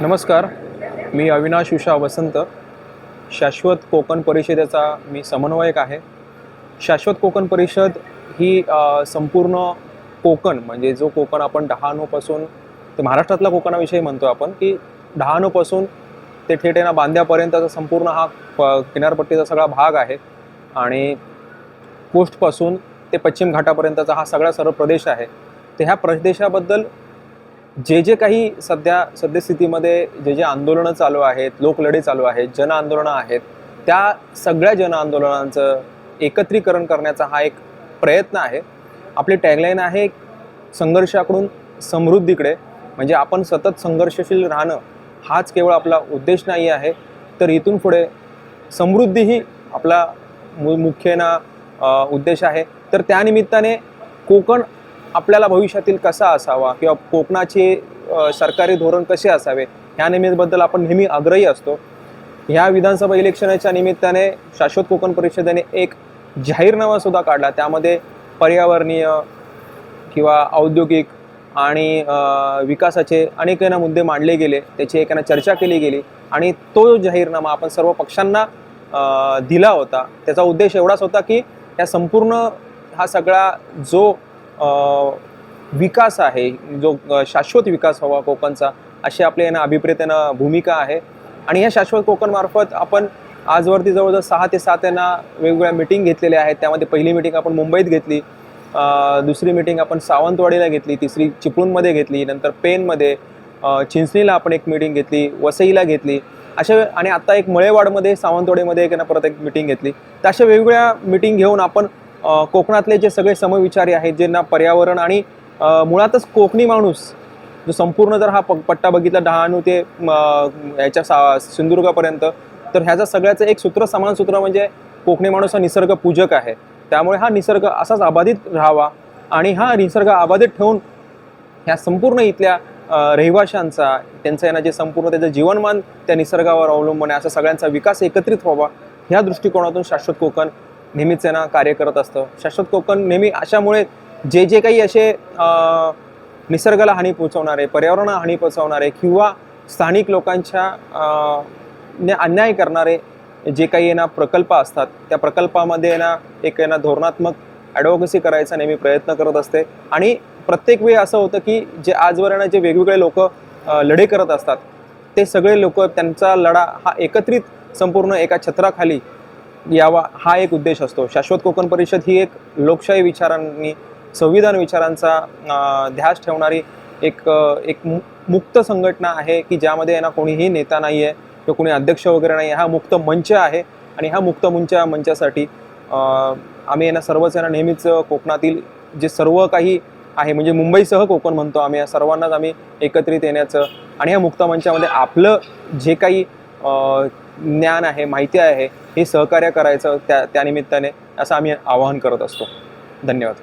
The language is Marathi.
नमस्कार मी अविनाश उषा वसंत. शाश्वत कोकण परिषदेचा मी समन्वयक आहे. शाश्वत कोकण परिषद ही संपूर्ण कोकण म्हणजे जो कोकण आपण डहाणूपासून ते महाराष्ट्रातला कोकणाविषयी म्हणतो आपण की डहाणूपासून ते थेट ना बांध्यापर्यंतचा संपूर्ण हा प- किनारपट्टीचा सगळा भाग आहे. आणि कोस्टपासून ते पश्चिम घाटापर्यंतचा हा सगळा सर्व प्रदेश आहे. तर ह्या प्रदेशाबद्दल जे जे काही सध्या सद्यस्थितीमध्ये जे जे आंदोलनं चालू आहेत लोकलढे चालू आहेत जन आंदोलनं आहेत त्या सगळ्या जन आंदोलनांचं एकत्रीकरण करण्याचा हा एक प्रयत्न आहे. आपली टॅगलाईन आहे संघर्षाकडून समृद्धीकडे. म्हणजे आपण सतत संघर्षशील राहणं हाच केवळ आपला उद्देश नाही आहे. तर इथून पुढे समृद्धीही आपला मु मुख्य ना उद्देश आहे. तर त्यानिमित्ताने कोकण आपल्याला भविष्यातील कसा असावा किंवा कोकणाचे सरकारी धोरण कसे असावे ह्या निमित्तबद्दल आपण नेहमी आग्रही असतो. ह्या विधानसभा इलेक्शनच्या निमित्ताने शाश्वत कोकण परिषदेने एक जाहीरनामा सुद्धा काढला. त्यामध्ये पर्यावरणीय किंवा औद्योगिक आणि विकासाचे अनेक ना मुद्दे मांडले गेले. त्याची एकानं चर्चा केली गेली आणि तो जाहीरनामा आपण सर्व पक्षांना दिला होता. त्याचा उद्देश एवढाच होता की या संपूर्ण हा सगळा जो विकास आहे जो शाश्वत विकास हवा कोकणचा अशी आपल्या यांना अभिप्रेतेनं भूमिका आहे. आणि या शाश्वत कोकणमार्फत आपण आजवरती जवळजवळ सहा ते सात यांना वेगवेगळ्या मिटिंग घेतलेल्या आहेत. त्यामध्ये पहिली मिटिंग आपण मुंबईत घेतली. दुसरी मिटिंग आपण सावंतवाडीला घेतली. तिसरी चिपळूणमध्ये घेतली. नंतर पेनमध्ये चिंचणीला आपण एक मिटिंग घेतली. वसईला घेतली. अशा आणि आता एक मळेवाडमध्ये सावंतवाडीमध्ये एक ना परत एक मिटिंग घेतली. तर अशा वेगवेगळ्या मिटिंग घेऊन आपण कोकणातले जे सगळे समविचारी आहेत ज्यांना पर्यावरण आणि मुळातच कोकणी माणूस जो संपूर्ण जर हा प पट्टा बघितला डहाणू ते ह्याच्या याच्या सा सिंधुदुर्गापर्यंत तर ह्याचा सगळ्याचं एक सूत्र समान सूत्र म्हणजे कोकणी माणूस हा निसर्ग पूजक आहे. त्यामुळे हा निसर्ग असाच अबाधित राहावा आणि हा निसर्ग अबाधित ठेवून ह्या संपूर्ण इथल्या रहिवाशांचा त्यांचं यांना जे संपूर्ण त्याचं जीवनमान त्या निसर्गावर अवलंबून आहे असा सगळ्यांचा विकास एकत्रित व्हावा ह्या दृष्टिकोनातून शाश्वत कोकण नेहमीच ना कार्य करत असतं. शाश्वत कोकण नेहमी अशामुळे जे जे काही असे निसर्गाला हानी पोचवणारे पर्यावरणाला हानी पोचवणारे किंवा स्थानिक लोकांच्या ने अन्याय करणारे जे काही ना प्रकल्प असतात त्या प्रकल्पामध्ये ना एक ना धोरणात्मक ॲडव्होकसी करायचा नेहमी प्रयत्न करत असते. आणि प्रत्येक वेळी असं होतं की जे आजवर जे वेगवेगळे लोक लढे करत असतात ते सगळे लोक त्यांचा लढा हा एकत्रित संपूर्ण एका छत्राखाली यावा हा एक उद्देश असतो. शाश्वत कोकण परिषद ही एक लोकशाही विचारांनी संविधान विचारांचा ध्यास ठेवणारी एक एक मु- मुक्त संघटना आहे की ज्यामध्ये यांना कोणीही नेता नाही आहे किंवा कोणी अध्यक्ष वगैरे नाही आहे हा मुक्त मंच आहे आणि ह्या मुक्त मंच मंचासाठी आम्ही यांना सर्वच यांना नेहमीच कोकणातील जे सर्व काही आहे म्हणजे मुंबईसह कोकण म्हणतो आम्ही या सर्वांनाच आम्ही एकत्रित येण्याचं आणि या मुक्त मंचामध्ये आपलं जे काही ज्ञान आहे माहिती आहे हे सहकार्य करायचं त्या त्यानिमित्ताने असं आम्ही आवाहन करत असतो. धन्यवाद.